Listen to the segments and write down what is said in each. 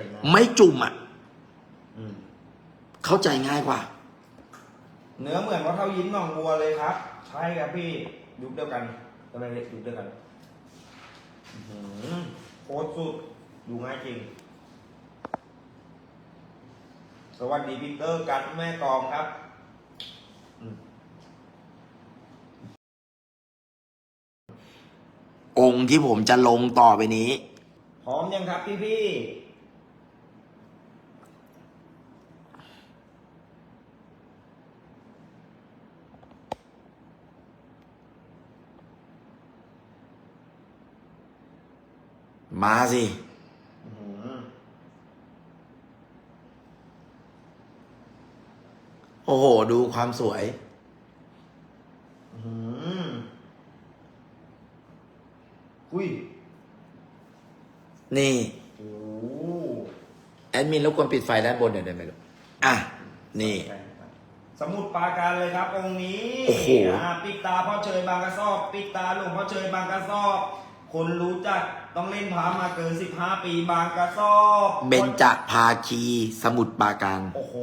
ส่น้ไม่จุ่มอะำอืมเข้าใจง่ายกว่า เนื้อเหมือนว่าเท่ายิ้มหนองบัวเลยครับ ใช่ครับพี่ยุคเดียวกันทำไมเล็กยุคเดียวกันอื้อหือโคตรสุดดูง่ายจริง สวัสดีพีเตอร์กันแม่กองครับอืมองค์ที่ผมจะลงต่อไปนี้ พร้อมยังครับพี่พี่ มาสิๆอื้อหือโอ้โห ดูความสวยอื้อหืออุ้ย นี่โอ้แอดมินรบกวนปิดไฟด้านบนหน่อยได้ไหมลูก อะ นี่ สมุดปราการเลยครับองค์นี้โอ้โหอ่าปิดตาพ่อเชยบางกระสอบ ปิดตาหลวงพ่อเชยบางกระสอบ คนรู้จัก ต้องเล่นพามาเกิน 15 ปีบางกระสอบเบญจภาคีสมุทรปราการ โอ้โห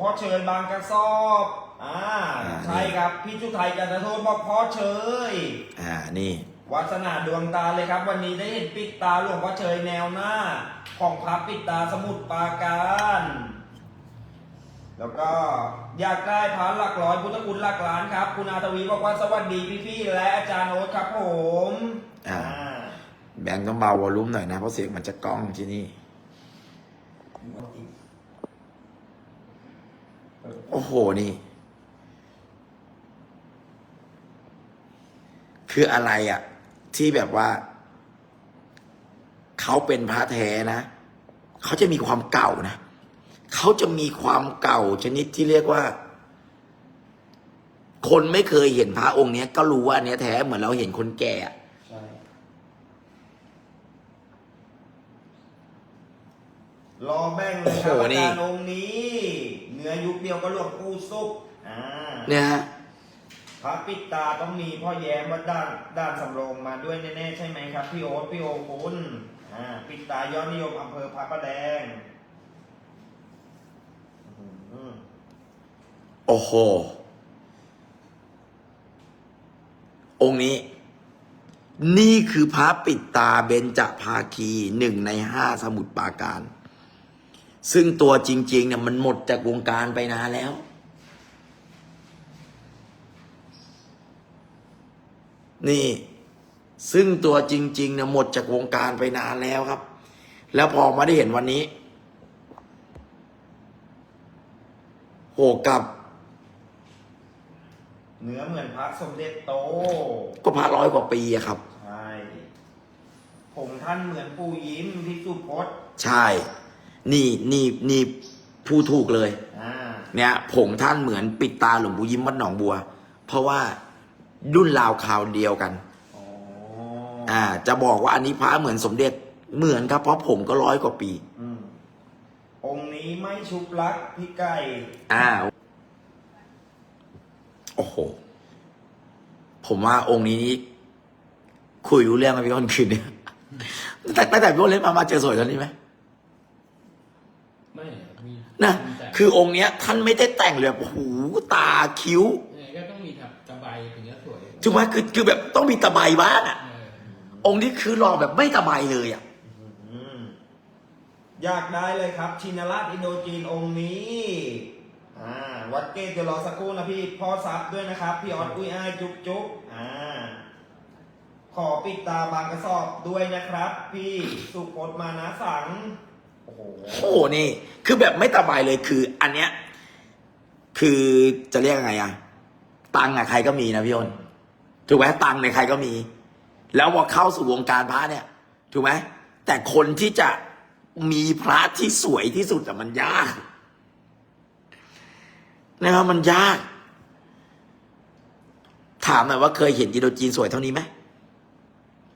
พ่อเชยบางกระสอบอ่าอ่า ใช่ครับพี่ชุไทยจันทโทษบอกพ่อเชยอ่านี่วัสนาดวงตาเลยครับ วันนี้ได้เห็นปิดตาหลวงพ่อเชยแนวหน้า ของพระปิดตาสมุทรปราการ แล้วก็อยากได้พระหลักร้อยพุทธคุณหลักล้านครับ คุณอาทวีบอกว่าสวัสดีพี่ๆและอาจารย์โอ๊ตครับผม อ่า แบงค์ต้องเบาวอลลุ่มหน่อยนะ เพราะเสียงมันจะก้องที่นี่ โอ้โห นี่ คืออะไรอะ่ะ ที่แบบว่า เขาเป็นพระแท้นะ เขาจะมีความเก่านะ เขาจะมีความเก่าชนิดที่เรียกว่า คนไม่เคยเห็นพระองค์เนี้ย ก็รู้ว่าเนี้ยแท้เหมือนเราเห็นคนแก่อะ ใช่ รอแบ่งเลยครับโอ้โหอานี่จารย์องค์นี้ เนื้อยุคเดียวก็หลวงปู่สุกอ่าเนี่ยฮะพระปิดตาต้องมีพ่อแย้มวัดด้านด้านสำโรงมาด้วยแน่ๆใช่ไหมครับ พี่โอ๊ตพี่โอคุณอ่าปิดตายอดนิยมอำเภอพระประแดงอื้อหือโอ้โห องค์นี้ นี่คือพระปิดตาเบญจภาคีหนึ่งในห้าสมุทรปราการ ซึ่งตัวจริง ๆ เนี่ยมันหมดจากวงการไปนานแล้ว นี่ ซึ่งตัวจริง ๆ เนี่ยหมดจากวงการไปนานแล้วครับ แล้วพอมาได้เห็นวันนี้ โหกลับเนื้อเหมือนพระสมเด็จโต ก็พระร้อยกว่าปีอะครับ ใช่ ผมท่านเหมือนปู่ยิ้มพิสุพจน์ ใช่ นี่นี่นี่พูดถูกเลย อ่า เนี่ยผงท่านเหมือนปิดตาหลวงปู่ยิ้มวัดหนองบัว เพราะว่ารุ่นราวคราวเดียวกัน อ๋ออ่า จะบอกว่าอันนี้พระเหมือนสมเด็จเหมือนครับเพราะผมก็ร้อยกว่าปี อืมองค์นี้ไม่ชุบลักพี่ไก่ อ่า โอ้โห ผมว่าองค์นี้นี่คุยรู้เรื่องไหมพี่อ้นคืนเนี่ยแต่ตั้งแต่พี่อ้นเล่นมามาเจอสวยเท่านี้ไหมไม่มี นะมีแต่คือองค์เนี้ยท่านไม่ได้แต่งเลยแบบโอ้โหตาคิ้วยังไงก็ต้องมีทับตะไบถึงจะสวยถูกไหมคือคือแบบต้องมีตะไบบ้างอะ เออองค์นี้คือหล่อแบบไม่ตะไบเลยอะ อืมอยากได้เลยครับ ชินราชอินโดจีนองค์นี้อ่าวัดเกตเดี๋ยวรอสักครู่นะพี่พ่อซับด้วยนะครับ พี่ออดอุ้ยอ้ายจุ๊บจุ๊บอ่า ขอปิดตาบางกระสอบด้วยนะครับ พี่สุพจน์มานะสัง โอ้โหนี่ คือแบบไม่ตะไบเลยคือ อันเนี้ย คือจะเรียกยังไงอะตังอะใครก็มีนะพี่อ้นถูกไหมตังในใครก็มี แล้วพอเข้าสู่วงการพระเนี่ย ถูกไหมแต่คนที่จะมีพระที่สวยที่สุดอะมันยากนะครับมันยาก ถามหน่อยว่าเคยเห็นอินโดจีนสวยเท่านี้ไหม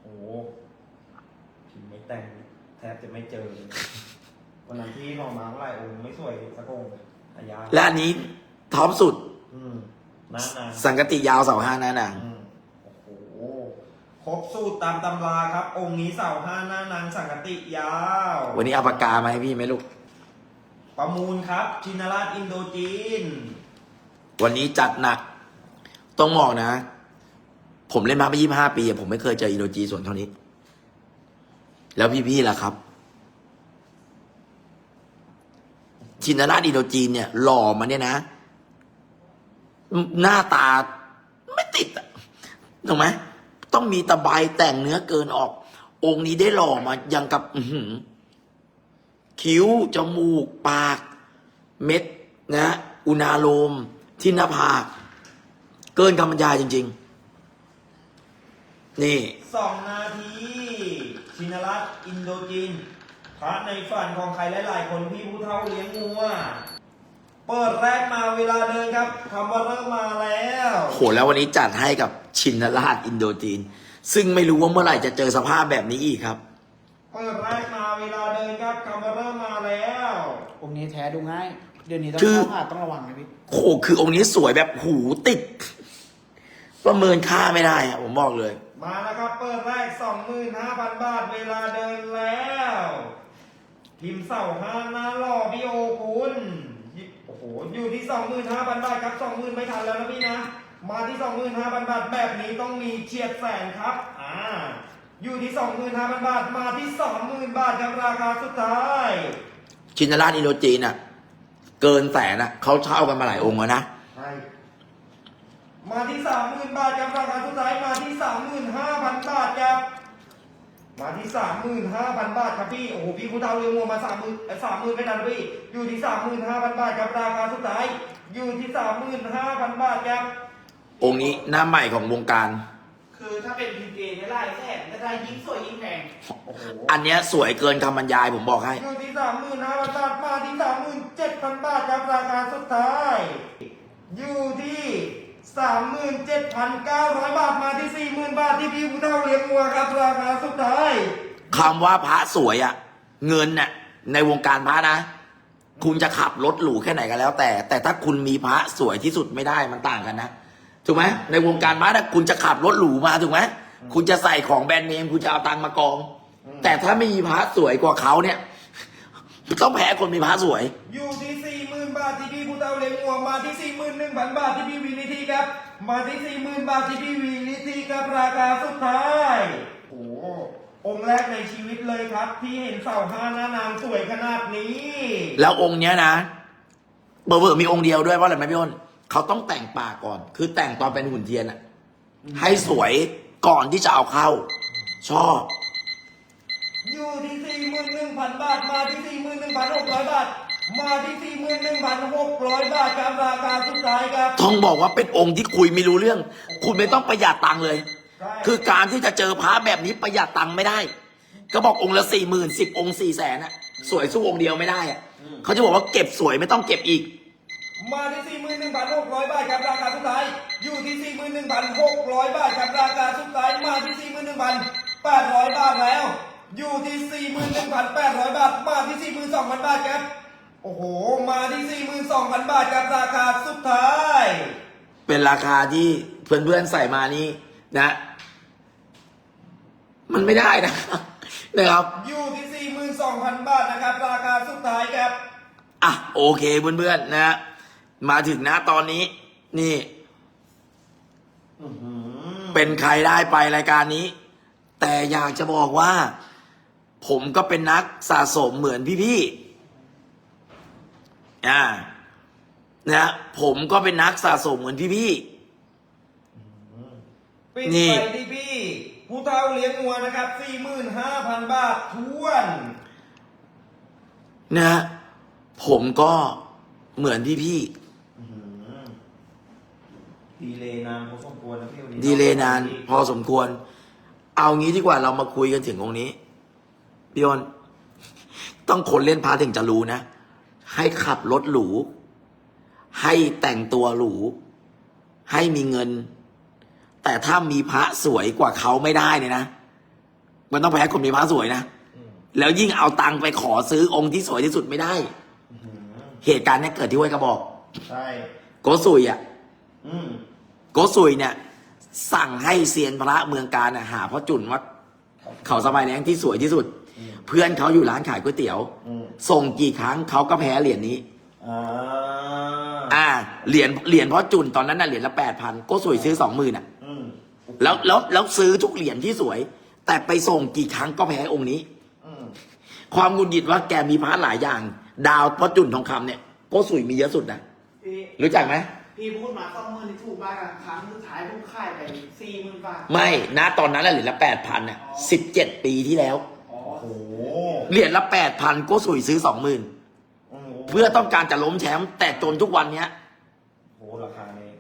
โอ้โหพิมพ์ไม่แต่งแทบจะไม่เจอ วันนั้นที่หอมาเท่าไหร่องค์ไม่สวยสักองค์อายาและอันนี้ท็อปสุดอืมนานนานสังกติยาวเสาห้าหน้าหนังอืมโอ้โหคครบสูตรตามตำราครับ องค์นี้เสาห้าหน้านางสังกติยาว วันนี้เอาปากกามาให้พี่ไหมลูก ประมูลครับชินราชอินโดจีน วันนี้จัดหนัก ต้องบอกนะ ผมเล่นมาไปยี่ห้าปีอะผมไม่เคยเจออินโดจีส่วนเท่านี้ แล้วพี่ๆล่ะครับ ชินราชอินโดจีนเนี่ยหล่อมาเนี่ยนะ หน้าตาไม่ติดถูกไหมต้องมีตะไบแต่งเนื้อเกินออก องค์นี้ได้หล่อมายังกับหืคิ้ว จมูก ปาก เม็ด นะ อุณาโลมที่หน้าผากเกินคำบรรยายจริง ๆ นี่สองนาที ชินรัตอินโดจีน พระในฝันของใครหลายๆคนพี่ผู้เฒ่าเลี้ยงงัวเปิดแรกมาเวลาเดินครับคำว่าเริ่มมาแล้วโหแล้ววันนี้จัดให้กับชินราชอินโดจีน ซึ่งไม่รู้ว่าเมื่อไหร่จะเจอสภาพแบบนี้อีกครับ เปิดแรกมาเวลาเดินครับคำว่าเริ่มมาแล้วองค์นี้แท้ดูง่าย เดี๋ยวนี้ต้องคือ เข้าหาต้องระวังนะพี่ โหคือองค์นี้สวยแบบหูติด ประเมินค่าไม่ได้อะผมบอกเลย มาแล้วครับเปิดแรก 25,000 บาทเวลาเดินแล้ว พิมพ์เสาห้าหน้าหล่อพี่โอคุณโอ้โหอยู่ที่25,000บาทครับ20,000ไม่ทันแล้วนะพี่นะ มาที่25,000บาทแบบนี้ต้องมีเฉียดแสนครับอ่าอยู่ที่25,000บาทมาที่20,000บาทครับราคาสุดท้ายชินราชอินโดจีนอะ เกินแสนอะเขาเช่ากันมาหลายองค์แล้วนะใช่มาที่30,000บาทครับราคาสุดท้ายมาที่35,000บาทครับ มาที่35,000บาทครับพี่ โอ้โห พี่ผู้เฒ่าเรืองงัวมา30,000เอ่อ30,000ไม่ทันพี่ อยู่ที่35,000บาทครับราคาสุดท้าย อยู่ที่35,000บาทครับ องค์นี้หน้าใหม่ของวงการ คือถ้าเป็นพีเจเนี่ยไล่แค่จะได้ยิ่งสวยยิ่งแพงโอ้โห อันเนี้ยสวยเกินคำบรรยายผมบอกให้ อยู่ที่35,000บาทมาที่37,000บาทครับราคาสุดท้าย อยู่ที่ 37,900 บาทมาที่ 40,000 บาทที่พี่ผู้เฒ่าเลี้ยงงัวครับราคาสุดท้ายคำว่าพระสวยอะ่ะเงินน่ะในวงการพระนะ คุณจะขับรถหรูแค่ไหนก็แล้ว แต่ แต่ถ้าคุณมีพระสวยที่สุดไม่ได้มันต่างกันนะถูกไหมในวงการพระนะคุณจะขับรถหรูมาถูกไหมคุณจะใส่ของแบรนด์เนมคุณจะเอาตังค์มากองอืมแต่ถ้าไม่มีพระสวยกว่าเขาเนี่ย ต้องแพ้คนมีพระสวย อยู่ที่ ผู้เฒ่าเลี้ยงงัวมาที่ 41,000 บาทที่พี่วีนิธีครับ มาที่ 40,000 บาทที่พี่วีนิธีครับราคาสุดท้ายโอ้โหองค์แรกในชีวิตเลยครับ ที่เห็นเสาห้าหน้านางสวยขนาดนี้ แล้วองค์เนี้ยนะเบอร์เบอร์มีองค์เดียวด้วยเพราะอะไรไหมพี่อ้นเขาต้องแต่งปากก่อน คือแต่งตอนเป็นหุ่นเทียนอะให้สวยก่อนที่จะเอาเข้า ชอบ อยู่ที่ 41,000 บาทมาที่ 41,600 บาท มาที่41,600บาทครับราคาสุดท้ายครับต้องบอกว่าเป็นองค์ที่คุยไม่รู้เรื่อง คุณไม่ต้องประหยัดตังค์เลยใช่คือการที่จะเจอพระแบบนี้ประหยัดตังค์ไม่ได้ ก็บอกองค์ละสี่หมื่นสิบองค์สี่แสนอะสวยสู้องค์เดียวไม่ได้อะเขาจะบอกว่าเก็บสวยไม่ต้องเก็บอีก มาที่41,600บาทครับราคาสุดท้าย อยู่ที่41,600บาทครับราคาสุดท้ายมาที่41,800บาทแล้ว อยู่ที่41,800บาทมาที่42,000บาทครับ โอ้โห มาที่ 42,000 บาทครับราคาสุดท้าย เป็นราคาที่เพื่อนๆใส่มานี่นะ มันไม่ได้นะนะครับอยู่ที่ 42,000 บาทนะครับ ราคาสุดท้ายครับ อะ โอเคเพื่อนๆนะ มาถึงนะตอนนี้ นี่เป็นใครได้ไปรายการนี้ แต่อยากจะบอกว่า ผมก็เป็นนักสะสมเหมือนพี่ๆ อ่านะผมก็เป็นนักสะสมเหมือนพี่ ปิดนี่ ไปที่พี่ ผู้เฒ่าเลี้ยงงัวนะครับ 45,000 บาททวนๆนะ ผมก็เหมือนพี่ดีเลยนานพอสมควรนะพี่วันนี้ๆดีเลยนาน พอสมควร เอางี้ดีกว่าเรามาคุยกันถึงตรงนี้พี่ยนต้องคนเล่นพาถึงจะรู้นะ ให้ขับรถหรู ให้แต่งตัวหรู ให้มีเงิน แต่ถ้ามีพระสวยกว่าเขาไม่ได้เนี่ยนะ มันต้องแพ้คนมีพระสวยนะ แล้วยิ่งเอาตังค์ไปขอซื้อองค์ที่สวยที่สุดไม่ได้ เหตุการณ์เนี้เกิดที่ห้วยกระบอก ใช่ โกสุยอะอืมโกสุยเนี่ย สั่งให้เซียนพระเมืองการน่ะหาพ่อจุนว่าเขาสบายแรงที่สวยที่สุดอืมเพื่อนเขาอยู่ร้านขายก๋วยเตี๋ยวอืม ส่งกี่ครั้งเขาก็แพ้เหรียญนี้ อ่าอ่า เหรียญเหรียญพ่อจุนตอนนั้นน่ะเหรียญละแปดพันก็สวยซื้อสองหมื่นอะ อืมแล้วแล้วแล้วซื้อทุกเหรียญที่สวย แต่ไปส่งกี่ครั้งก็แพ้องค์นี้ อืมความหงุดหงิดว่าแกมีพระหลายอย่าง ดาวพ่อจุนทองคำเนี่ยโก็สวยมีเยอะสุดนะพี่รู้จักไหมพี่พูดมาสองหมื่นที่ถูกมากอะครั้งสุดท้ายผมขายไปสี่หมื่นบาท ไม่นะตอนนั้นน่ะเหรียญละแปดพันน่ะสิบเจ็ดปีที่แล้วอ๋อโอ้โหเหรียญละแปดพันโก็สวยซื้อสองหมื่นอืมเพื่อต้องการจะล้มแชมป์แต่จนทุกวันเนี้ยโอ้โหราคาเนี่ย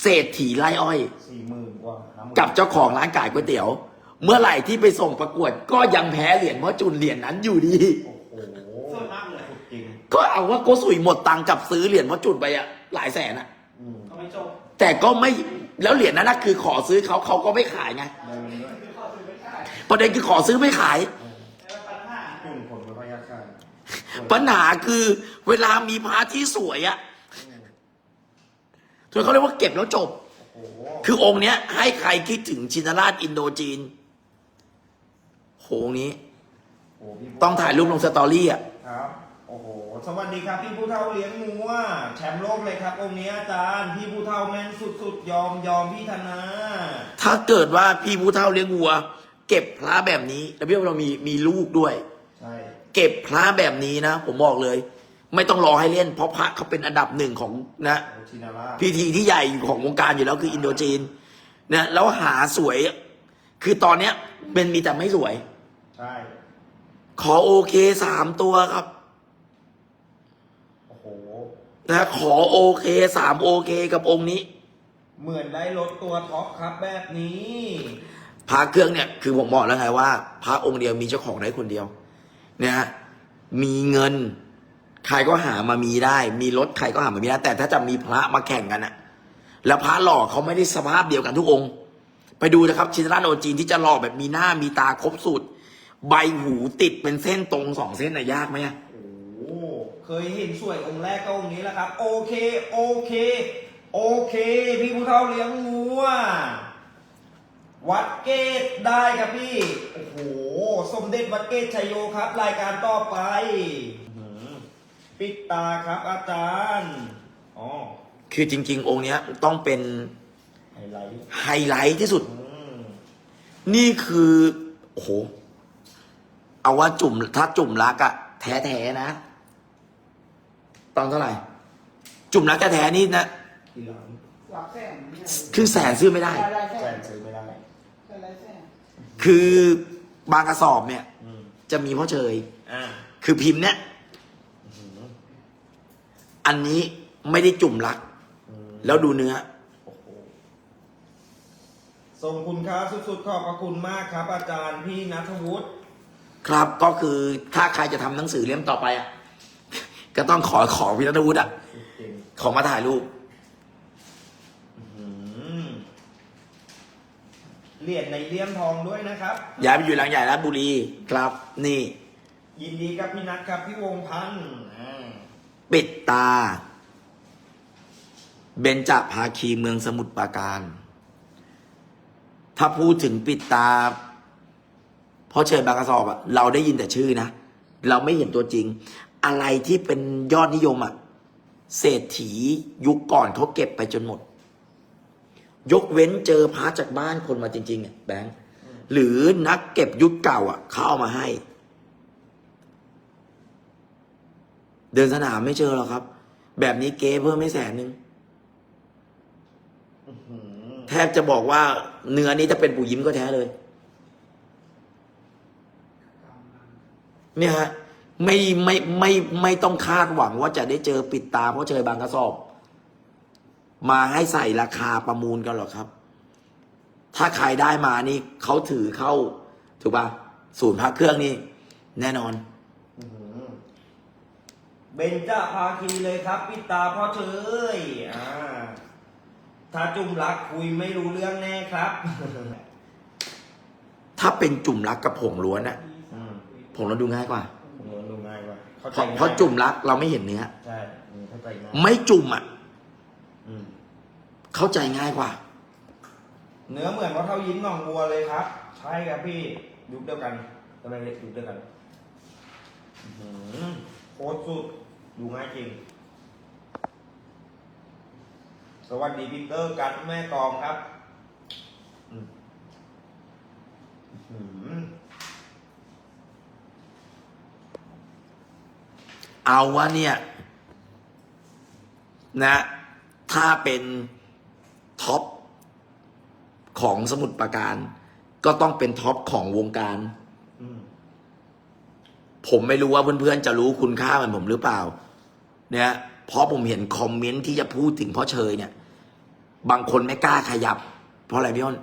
เศรษฐีไร่อ้อย สี่หมื่นกว่าห้าหมื่นกับเจ้าของร้านขายก๋วยเตี๋ยว เมื่อไหร่ที่ไปส่งประกวด ก็ยังแพ้เหรียญพ่อจุนเหรียญนั้นอยู่ดี โอ้โหสวยมากเลย สุดจริงก็เอาว่าโกสุยหมดตังค์กับซื้อเหรียญพ่อจุนไปอะหลายแสนอะอืมก็ไม่จบแต่ก็ไม่แล้วเหรียญนั้นนะคือขอซื้อเขาเขาก็ไม่ขายไง ได้เงินด้วย ประเด็นคือขอซื้อไม่ขายแล้วปัญหาจุ่มผลไม่ค่อยยากขายปัญหาคือเวลามีพระที่สวยอะส่วนเขาเรียกว่าเก็บแล้วจบ โอ้โหคือองค์เนี้ย ให้ใครคิดถึงชินราชอินโดจีนโหองค์นี้ โอ้โหพี่ต้องถ่ายรูปลงสตอรี่อะครับ โอ้โห สวัสดีครับ พี่ผู้เฒ่าเลี้ยงงัวแชมป์โลกเลยครับ องค์นี้อาจารย์ พี่ผู้เฒ่าแม่นสุดๆ ยอมยอมพี่ธนา ถ้าเกิดว่าพี่ผู้เฒ่าเลี้ยงวัว เก็บพระแบบนี้แล้วพี่ว่าเรามีมีลูกด้วย ใช่ เก็บพระแบบนี้นะ ผมบอกเลย ไม่ต้องรอให้เล่น เพราะพระเขาเป็นอันดับหนึ่งของนะโอ้ชินาราชพิธีที่ใหญ่ของวงการอยู่แล้วคืออินโดจีนนะแล้วหาสวย คือตอนเนี้ยเป็นมีแต่ไม่สวย ใช่ ขอโอเคสามตัวครับโอ้โห นะขอโอเคสามโอเคกับองค์นี้ เหมือนได้รถตัวท็อปครับแบบนี้ พระเครื่องเนี่ยคือผมบอกแล้วไงว่าพระองค์เดียวมีเจ้าของได้คนเดียวนะฮะมีเงิน ใครก็หามามีได้ มีรถใครก็หามามีได้ แต่ถ้าจะมีพระมาแข่งกันอะแล้วพระหล่อเขาไม่ได้สภาพเดียวกันทุกองค์ ไปดูนะครับ ชินราชโอจีนที่จะหล่อแบบมีหน้ามีตาครบสูตร ใบหูติดเป็นเส้นตรงสองเส้นน่ะยากไหมอะโอ้เคยเห็นสวยองค์แรกก็องค์นี้แหละครับ โอเค โอเค โอเค พี่ผู้เฒ่าเลี้ยงงัว วัดเกตได้ครับพี่ โอ้โห สมเด็จวัดเกตชัยโยครับ รายการต่อไปอื้อหือปิดตาครับอาจารย์ อ๋อ คือจริง ๆ องค์เนี้ยต้องเป็นไฮไลท์ไฮไลท์ที่สุด อืมนี่คือโอ้โห เอาว่าจุ่มถ้าจุ่มรักอะแท้ๆนะ ตอนเท่าไหร่ จุ่มรักแท้ๆนี่นะ ทีหลังหลักแสนเนี่ยครึ่งแสนซื้อไม่ได้ได้แสแฟนนซื้อไม่ได้ ได้หลายแสนคือบางกระสอบเนี่ย อืมจะมีพ่อเชย อ่าคือพิมพ์เนี่ยอื้อหืออันนี้ไม่ได้จุ่มรัก อืมแล้วดูเนื้อ โอ้โหส่งคุณค่าสุดๆขอบพระคุณมากครับ อาจารย์พี่นัทวุฒิครับก็คือถ้าใครจะทำหนังสือเล่มต่อไปอะก็ต้องขอขอพินัทวุฒิอะจริง ขอมาถ่ายรูป อื้อหือ เหรียญในเลี่ยมทองด้วยนะครับ ย้ายไปอยู่หลังใหญ่ราชบุรีครับ นี่ ยินดีกับพี่นัทครับพี่วงพันธ์อ่าปิดตา เบญจภาคีเมืองสมุทรปราการ ถ้าพูดถึงปิดตาเพราะเชิญบางกระสอบอะเราได้ยินแต่ชื่อนะ เราไม่เห็นตัวจริง อะไรที่เป็นยอดนิยมอะเศรษฐียุคก่อนเขาเก็บไปจนหมด ยกเว้นเจอพระจากบ้านคนมาจริงๆอะแบงค์หรือนักเก็บยุคเก่า อะเขาเอามาให้ เดินสนามไม่เจอหรอกครับ แบบนี้เก๊เพิ่มไม่แสนหนึ่งแทบจะบอกว่า เนื้อนี้จะเป็นปู่ยิ้มก็แท้เลย เนี่ยฮะไม่ไม่ไม่ไม่ต้องคาดหวังว่าจะได้เจอปิดตาเพราะเจอบางกระสอบ มาให้ใส่ราคาประมูลกันหรอกครับ ถ้าใครได้มานี่เขาถือเข้า ถูกป่ะศูนย์พักเครื่องนี่ แน่นอนอื้อหือเบญจภาคีเลยครับปิดตาพ่อเชยอ่าถ้าจุ่มรักคุยไม่รู้เรื่องแน่ครับ ถ้าเป็นจุ่มรักกับผงล้วนอะอืมผงล้วนดูง่ายกว่าผมว่าดูง่ายกว่าเข้าเพใจราะง่ายเพราะจุ่มรักเราไม่เห็นเนื้อใช่อืมเข้าใจง่ายไม่จุ่มอะอืม เข้าใจง่ายกว่า เนื้อเหมือนว่าเท่ายิ้มหนองบัวเลยครับ ใช่ครับพี่ยุคเดียวกันทำไมเล็กยุคเดียวกันอื้อหือโคตรสุดดูง่ายจริง สวัสดีพีเตอร์กัดแม่กองครับอืมอื้อหือเอาว่าเนี่ย นะ ถ้าเป็นท็อปของสมุดประการ ก็ต้องเป็นท็อปของวงการอืมผมไม่รู้ว่าเพื่อนๆจะรู้คุณค่าเหมือนผมหรือเปล่า เนี่ยเพราะผมเห็นคอมเมนต์ที่จะพูดถึงพ่อเชยเนี่ย บางคนไม่กล้าขยับ เพราะอะไรพี่อ้น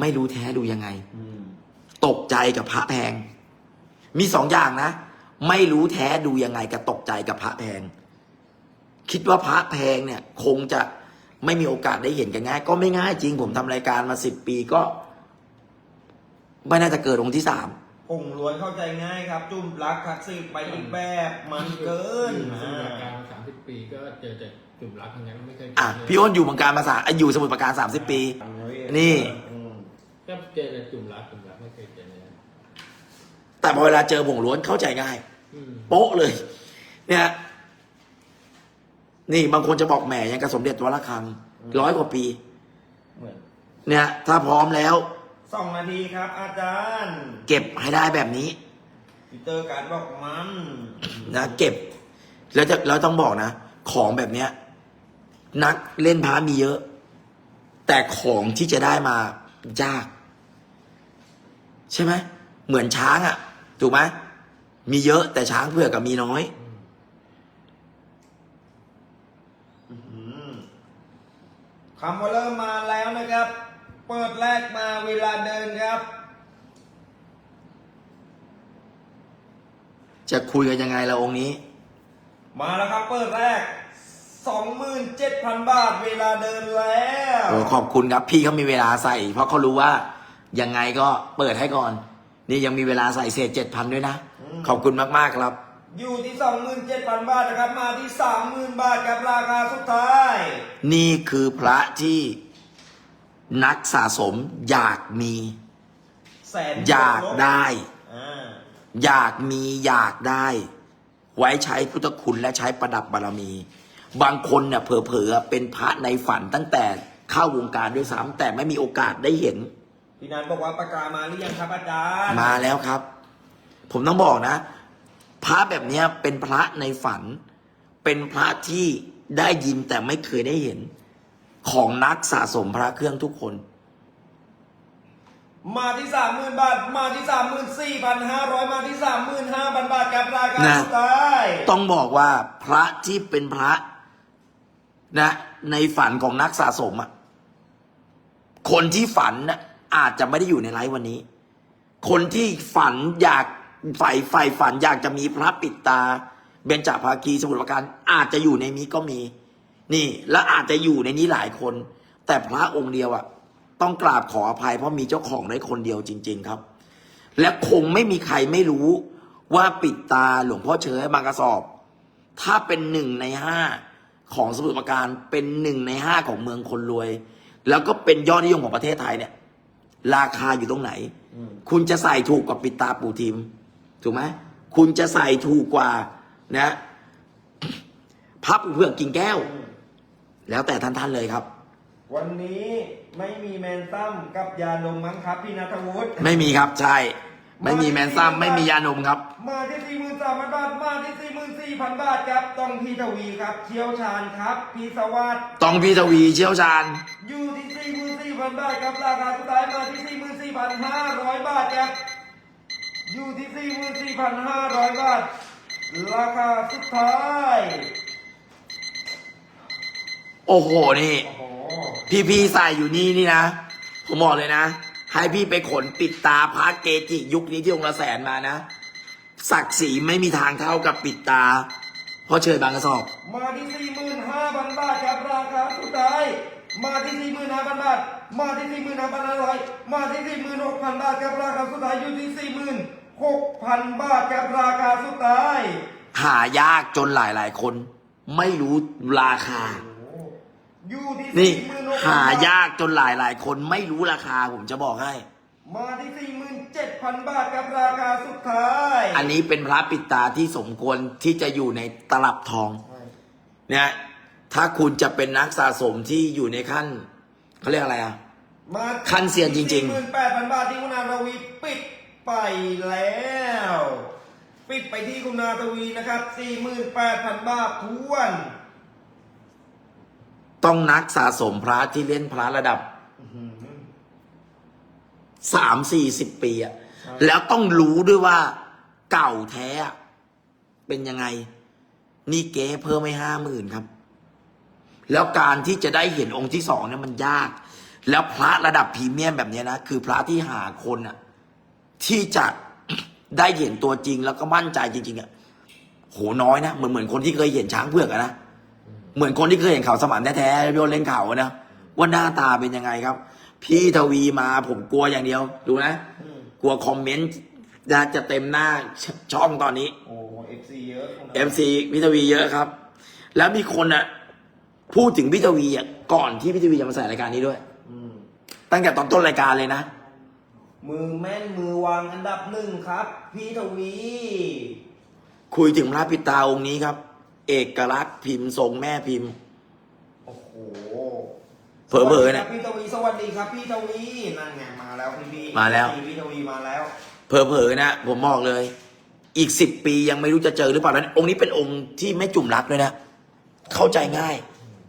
ไม่รู้แท้ดูยังไงอืมตกใจกับพระแพง มีสองอย่างนะ ไม่รู้แท้ดูยังไงกับตกใจกับพระแพง คิดว่าพระแพงเนี่ยคงจะไม่มีโอกาสได้เห็นกันง่าย ก็ไม่ง่ายจริง ผมทำรายการมาสิบปีก็ ไม่น่าจะเกิดองค์ที่สามผงล้วนเข้าใจง่ายครับ จุ่มรักทักษิณไปอีกแบบมันเกินอยู่สอ่มุทรปราาการมาสามสิบปีก็เจอแต่จุ่มรักทั้งนั้นไม่เคยเจอะเลยพี่อ้นอยู่เมืองการมาสาอะอยู่สมุทรปราการสามสิบปี นี่อืมก็เจอแต่จุ่มรักจุ่มรักไม่เคยเจอเลยแต่พอเวลาเจอผงล้วนเข้าใจง่ายอืมโป๊ะเลย เนี่ย นี่บางคนจะบอกแหมยังกระสมเด็จวัดระฆังร้อยกว่าปี เหมือนเนี่ย ถ้าพร้อมแล้ว สองนาทีครับ อาจารย์เก็บให้ได้แบบนี้พีเตอร์การบอกมันนะเก็บ แล้วจะแล้วต้องบอกนะ ของแบบเนี้ย นักเล่นพามีเยอะ แต่ของที่จะได้มายาก ใช่ไหมเหมือนช้างอะ่ะ ถูกไหมมีเยอะแต่ช้างเผือกกับมีน้อย อื้อหือ คำว่าเริ่มมาแล้วนะครับ เปิดแรกมาเวลาเดินครับ จะคุยกันยังไงละองค์นี้ มาแล้วครับ เปิดแรก 27,000 บาทเวลาเดินแล้วโอ้ขอบคุณครับพี่เขามีเวลาใส่ เพราะเขารู้ว่ายังไงก็เปิดให้ก่อน นี่ยังมีเวลาใส่เศษเจ็ดพันด้วยนะ ขอบคุณมากๆครับ อยู่ที่ 27,000 บาทนะครับ มาที่ 30,000 บาทครับราคาสุดท้าย นี่คือพระที่นักสะสมอยากมี แสนอยากได้ อ่าอยากมีอยากได้ ไว้ใช้พุทธคุณและใช้ประดับบารมี บางคนเนี่ยเผลอๆเป็นพระในฝันตั้งแต่เข้าวงการด้วยซ้ำแต่ไม่มีโอกาสได้เห็น พี่นันบอกว่าปากกามาหรือยังครับอาจารย์ มาแล้วครับ ผมต้องบอกนะ พระแบบเนี้ยเป็นพระในฝัน เป็นพระที่ได้ยินแต่ไม่เคยได้เห็น ของนักสะสมพระเครื่องทุกคน มาที่30,000บาท มาที่34,500มาที่35,000บาทครับราคานะ สุดท้ายต้องบอกว่าพระที่เป็นพระนะ ในฝันของนักสะสมอะคนที่ฝันนะอาจจะไม่ได้อยู่ในไลฟ์วันนี้ คนที่ฝันอยาก ใฝ่ใฝ่ฝันอยากจะมีพระปิดตา เบญจภาคีสมุทรปราการอาจจะอยู่ในนี้ก็มี นี่ และอาจจะอยู่ในนี้หลายคน แต่พระองค์เดียวอะต้องกราบขออภัยเพราะมีเจ้าของได้คนเดียวจริง ๆครับ และคงไม่มีใครไม่รู้ว่าปิดตาหลวงพ่อเชยบางกระสอบ ถ้าเป็นหนึ่งในห้าของสมุทรปราการเป็นหนึ่งในห้าของเมืองคนรวย แล้วก็เป็นยอดนิยมของประเทศไทยเนี่ย ราคาอยู่ตรงไหนอืมคุณจะใส่ถูกกว่าปิดตาปู่ทิม ถูกไหมคุณจะใส่ถูกกว่านะพับเพื่อกกิ่งแก้ว แล้วแต่ท่านๆเลยครับ วันนี้ไม่มีแมนซัมกับยาดมมั้งครับพี่นัทวุฒิไม่มีครับใช่ ไม่มีแมนซัมไม่มียานมครับ มาที่43,000บาทมาที่44,000บาทครับต้องพี่ทวีครับเชี่ยวชาญครับพี่สวัสดิ์ต้องพี่ทวีเชี่ยวชาญอยู่ที่44,000บาทครับราคาสุดท้ายมาที่44,500บาทครับ อยู่ที่ 44,500 บาท ราคาสุดท้าย โอ้โห นี่ โอ้โห พี่พี่ใส่อยู่นี่นี่นะ ผมบอกเลยนะ ให้พี่ไปขนปิดตาพระเกจิยุคนี้ที่องค์ละแสนมานะ ศักดิ์ศรีไม่มีทางเท่ากับปิดตา เพราะเชิญบางกระสอบ มาที่ 45,000 บาทครับราคาสุดท้าย มาที่ 45,000 บาท มาที่ 45,500 มาที่ 46,000 บาทครับราคาสุดท้ายอยู่ที่ 46,000บาทครับราคาสุดท้าย หายากจนหลายหลายๆคน ไม่รู้ราคา อยู่ที่นี่ 46,000กหายากจนหลายหลายๆคนไม่รู้ราคาผมจะบอกให้ มาที่สี่หมื่นเจ็ดพันบาทกับราคาสุดท้ายอันนี้เป็นพระปิดตาที่สมควรที่จะอยู่ในตลับทอง เนี่ยถ้าคุณจะเป็นนักสะสมที่อยู่ในขั้นเขาเรียกอะไรอะมาคันเซียนจริงๆสี่หมื่นแปดพันบาทที่คุณอาทวีปิด ไปแล้ว ปิดไปที่คุณอาทวีนะครับสี่หมื่นแปดพันบาททวน ต้องนักสะสมพระที่เล่นพระระดับสามสี่สิบปีอะใช่แล้วต้องรู้ด้วยว่า เก่าแท้อะเป็นยังไง นี่เก๊เพิ่มไม่ห้าหมื่นครับ แล้วการที่จะได้เห็นองค์ที่สองเนี่ยมันยาก แล้วพระระดับพรีเมียมแบบเนี้ยนะ คือพระที่หาคนอะ ที่จะได้เห็นตัวจริงแล้วก็มั่นใจจริงๆอะโหน้อยนะเหมือนเหมือนคนที่เคยเห็นช้างเผือกอะนะเหมือนคนที่เคยเห็นเขาสมานแท้ๆพี่โอเล่นเขาอะนะว่าหน้าตาเป็นยังไงครับ พี่ทวีมาผมกลัวอย่างเดียว ดูนะอืมกลัวคอมเมนต์จะจะเต็มหน้าชช่องตอนนี้โอ้เอฟซีเยอะคุณอา MC พี่ทวีเยอะครับ แล้วมีคนอะพูดถึงพี่ทวีอะก่อนที่พี่ทวีจะมาใส่รายการนี้ด้วยอืมตั้งแต่ตอนต้นรายการเลยนะ มือแม่นมือวางอันดับหนึ่งครับ พี่ทวี คุยถึงพระปิดตาองค์นี้ครับ เอกลักษณ์พิมพ์ทรงแม่พิมพ์ โอ้โหเผลอๆสวัสดีเนี่คยรับพี่ทวีสวัสดีครับ พี่ทวีนั่นไงมาแล้วพี่พี่มาแล้ว พี่ทวีมาแล้ว เผลอๆนะ ผมบอกเลย อีกสิบปียังไม่รู้จะเจอหรือเปล่าแล้วองค์นี้เป็นองค์ที่ไม่จุ่มรักด้วยนะ เข้าใจง่ายโ